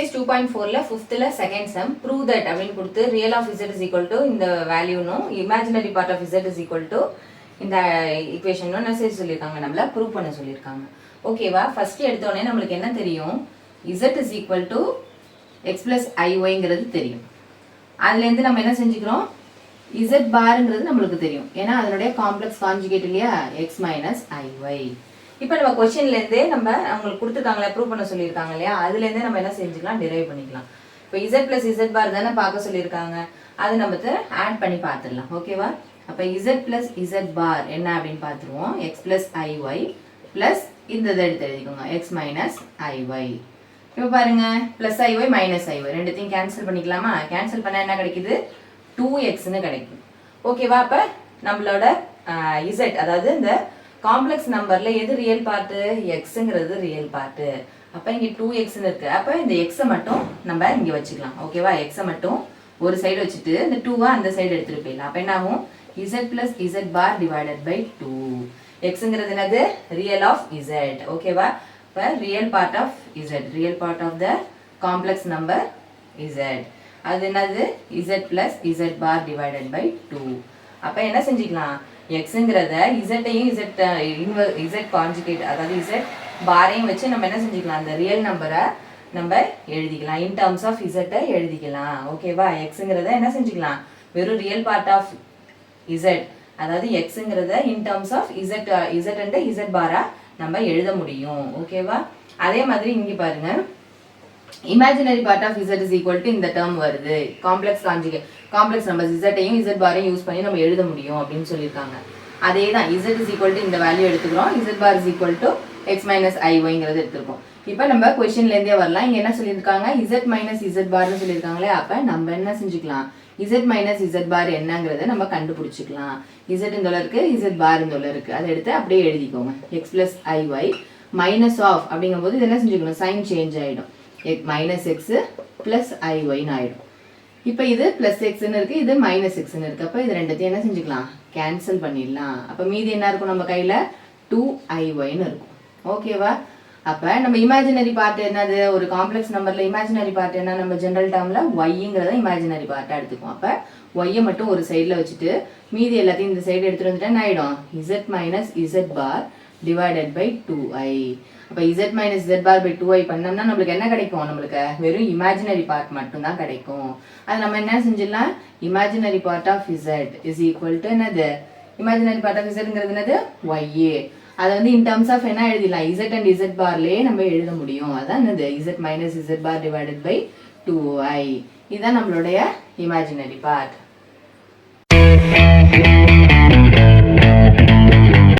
Exercise two point ஃபோரில் ஃபிஃப்த்தில் second sum prove that அப்படின்னு கொடுத்து real of Z is equal to இந்த வேல்யூனும் imaginary part of Z is equal to இந்த ஈக்குவேஷனும் என்ன சொல்லியிருக்காங்க நம்மள ப்ரூவ் பண்ண சொல்லியிருக்காங்க. ஓகேவா ஃபர்ஸ்ட் எடுத்தோடனே நம்மளுக்கு என்ன தெரியும்? Z is equal to X plus ஐஒய்ங்கிறது தெரியும். அதுலேருந்து நம்ம என்ன செஞ்சுக்கிறோம்? இசட் பாருங்கிறது நம்மளுக்கு தெரியும். ஏன்னா அதனுடைய காம்ப்ளெக்ஸ் கான்ஜுகேட் இல்லையா? எக்ஸ் மைனஸ் ஐஒய் இப்போ நம்ம கொஷின்லேருந்தே நம்ம அவங்களுக்கு கொடுத்துருக்காங்களே ப்ரூவ் பண்ண சொல்லியிருக்காங்க இல்லையா? அதுலேருந்தே நம்ம என்ன செஞ்சுக்கலாம்? டிரைவ் பண்ணிக்கலாம். இப்போ இசட் பிளஸ் இசட் பார் தானே பார்க்க சொல்லியிருக்காங்க. அது நம்ம ஆட் பண்ணி பார்த்துடலாம். ஓகேவா அப்போ இசட் பிளஸ் இசட் பார் என்ன அப்படின்னு பார்த்துருவோம். எக்ஸ் பிளஸ் ஐஒய் பிளஸ் இந்த இதை எடுத்து எழுதிக்கோங்க. எக்ஸ் மைனஸ் ஐஒய் இப்போ பாருங்க. பிளஸ் ஐஒய் மைனஸ் ஐஒய் ரெண்டுத்தையும் கேன்சல் பண்ணிக்கலாமா? கேன்சல் பண்ணால் என்ன கிடைக்குது? டூ எக்ஸ்னு கிடைக்கும். ஓகேவா அப்போ நம்மளோட இசட் அதாவது இந்த காம்ப்ளெக்ஸ் நம்பரில் எது ரியல் பார்ட்டு எக்ஸுங்கிறது ரியல் பார்ட்டு அப்போ இங்கே டூ எக்ஸ்னு இருக்குது அப்போ இந்த எக்ஸை மட்டும் நம்ம இங்கே வச்சுக்கலாம். ஓகேவா எக்ஸை மட்டும் ஒரு சைடு வச்சுட்டு இந்த டூவாக அந்த சைடு எடுத்துகிட்டு போயிடலாம். அப்போ என்ன ஆகும்? Z plus Z bar divided by two எக்ஸுங்கிறது என்னது? ரியல் ஆஃப் இசட் ஓகேவா இப்போ real part of Z real part of the complex number Z அது என்னது? Z plus Z bar divided by two அப்போ என்ன செஞ்சுக்கலாம்? எக்ஸுங்கிறத இசட்டையும் இசட் இசட் கான்ஜுகேட் அதாவது இசட் பாரையும் வச்சு நம்ம என்ன செஞ்சுக்கலாம்? அந்த ரியல் நம்பரை நம்ம எழுதிக்கலாம். இன் டேர்ம்ஸ் ஆஃப் இசட்டை எழுதிக்கலாம். ஓகேவா எக்ஸுங்கிறத என்ன செஞ்சுக்கலாம்? வெறும் ரியல் பார்ட் ஆஃப் இசட் அதாவது எக்ஸுங்கிறத in terms of Z Z and Z bar நம்ம எழுத முடியும். ஓகேவா அதே மாதிரி இங்கே பாருங்க. Imaginary part of Z is equal to இந்த டேர்ம் வருது. காம்ப்ளெக்ஸ் கான்ஜுகேட் காம்ப்ளெக்ஸ் நம்பர் இசட்டையும் இசட் பாரையும் யூஸ் பண்ணி நம்ம எழுத முடியும் அப்படின்னு சொல்லியிருக்காங்க. அதே தான் இசட் இஸ் ஈக்குவல் டு இந்த வேல்யூ எடுத்துக்கிறோம். Z bar is equal to X minus ஐஒய்ங்கிறது எடுத்துருக்கோம். இப்போ நம்ம கொஸ்டின்லேருந்தே வரலாம். இங்கே என்ன சொல்லியிருக்காங்க? இசட் மைனஸ் இசட் பார்னு சொல்லியிருக்காங்களே அப்போ நம்ம என்ன செஞ்சுக்கலாம்? இசட் மைனஸ் இசட் பார் என்னங்கிறத நம்ம கண்டுபிடிச்சிக்கலாம். இசட் இந்த இருக்கு இசட் பார் இந்த இருக்கு. அதை எடுத்து அப்படியே எழுதிக்கோங்க. X plus I Y minus of அப்படிங்கும்போது இது என்ன செஞ்சுக்கணும்? சைன் சேஞ்ச் ஆகிடும் எக் மைனஸ் எக்ஸு ப்ளஸ் ஐஒய்னு ஆகிடும் இப்போ இது ப்ளஸ் எக்ஸ்னு இருக்குது இது மைனஸ் எக்ஸ்னு இருக்குது அப்போ இது ரெண்டுத்தையும் என்ன செஞ்சுக்கலாம்? கேன்சல் பண்ணிடலாம். அப்போ மீதி என்ன இருக்கும் நம்ம கையில்? டூ ஐஒய்னு இருக்கும். ஓகேவா அப்போ நம்ம இமேஜினரி பார்ட் என்னது? ஒரு காம்ப்ளெக்ஸ் நம்பரில் இமேஜினரி பார்ட் என்ன? நம்ம ஜென்ரல் டேர்மில் ஒய்ங்கிறத இமேஜினரி பார்ட்டாக எடுத்துக்குவோம். அப்போ ஒய்யை மட்டும் ஒரு சைடில் வச்சுட்டு மீதி எல்லாத்தையும் இந்த சைடு எடுத்துகிட்டு வந்துட்டேன் ஆகிடும் Z minus Z bar divided by two I அப்போ Z minus Z bar by two I பண்ணோம்னா நம்மளுக்கு என்ன கிடைக்கும்? நம்மளுக்கு வெறும் இமேஜினரி பார்ட் மட்டும்தான் கிடைக்கும். அது நம்ம என்ன செஞ்சிடலாம்? Imaginary part of Z is equal to என்னது? இமேஜினரி பார்ட் ஆஃப் இசட்ங்கிறது என்னது? ஒய்ஏ அதை வந்து இன் டர்ம்ஸ் ஆஃப் என்ன எழுதிடலாம்? இசட் அண்ட் இசட் பார்லேயே நம்ம எழுத முடியும். அதான் என்னது? Z minus Z bar divided by two I இதுதான் நம்மளுடைய இமேஜினரி பார்ட்